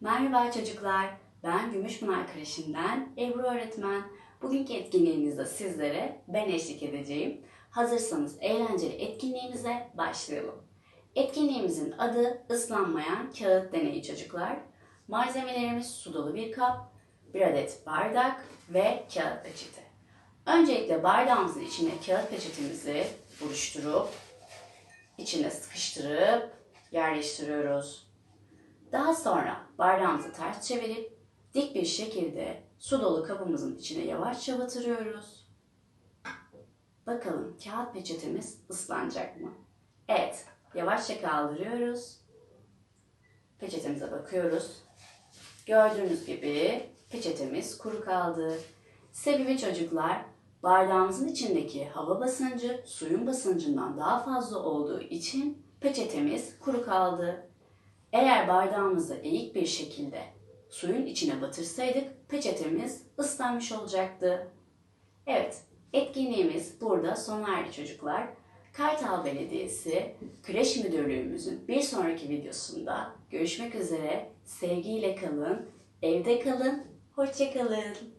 Merhaba çocuklar, ben Gümüşpınar Kreşi'nden Ebru öğretmen. Bugünkü etkinliğimizde sizlere ben eşlik edeceğim. Hazırsanız eğlenceli etkinliğimize başlayalım. Etkinliğimizin adı ıslanmayan kağıt deneyi çocuklar. Malzemelerimiz su dolu bir kap, bir adet bardak ve kağıt peçete. Öncelikle bardağımızın içine kağıt peçetemizi buruşturup, içine sıkıştırıp yerleştiriyoruz. Daha sonra bardağımızı ters çevirip dik bir şekilde su dolu kabımızın içine yavaşça batırıyoruz. Bakalım kağıt peçetemiz ıslanacak mı? Evet, yavaşça kaldırıyoruz. Peçetemize bakıyoruz. Gördüğünüz gibi peçetemiz kuru kaldı. Sebebi çocuklar bardağımızın içindeki hava basıncı suyun basıncından daha fazla olduğu için peçetemiz kuru kaldı. Eğer bardağımızı eğik bir şekilde suyun içine batırsaydık peçetemiz ıslanmış olacaktı. Evet, etkinliğimiz burada sona erdi çocuklar. Kartal Belediyesi Kreş Müdürlüğümüzün bir sonraki videosunda görüşmek üzere. Sevgiyle kalın, evde kalın, hoşça kalın.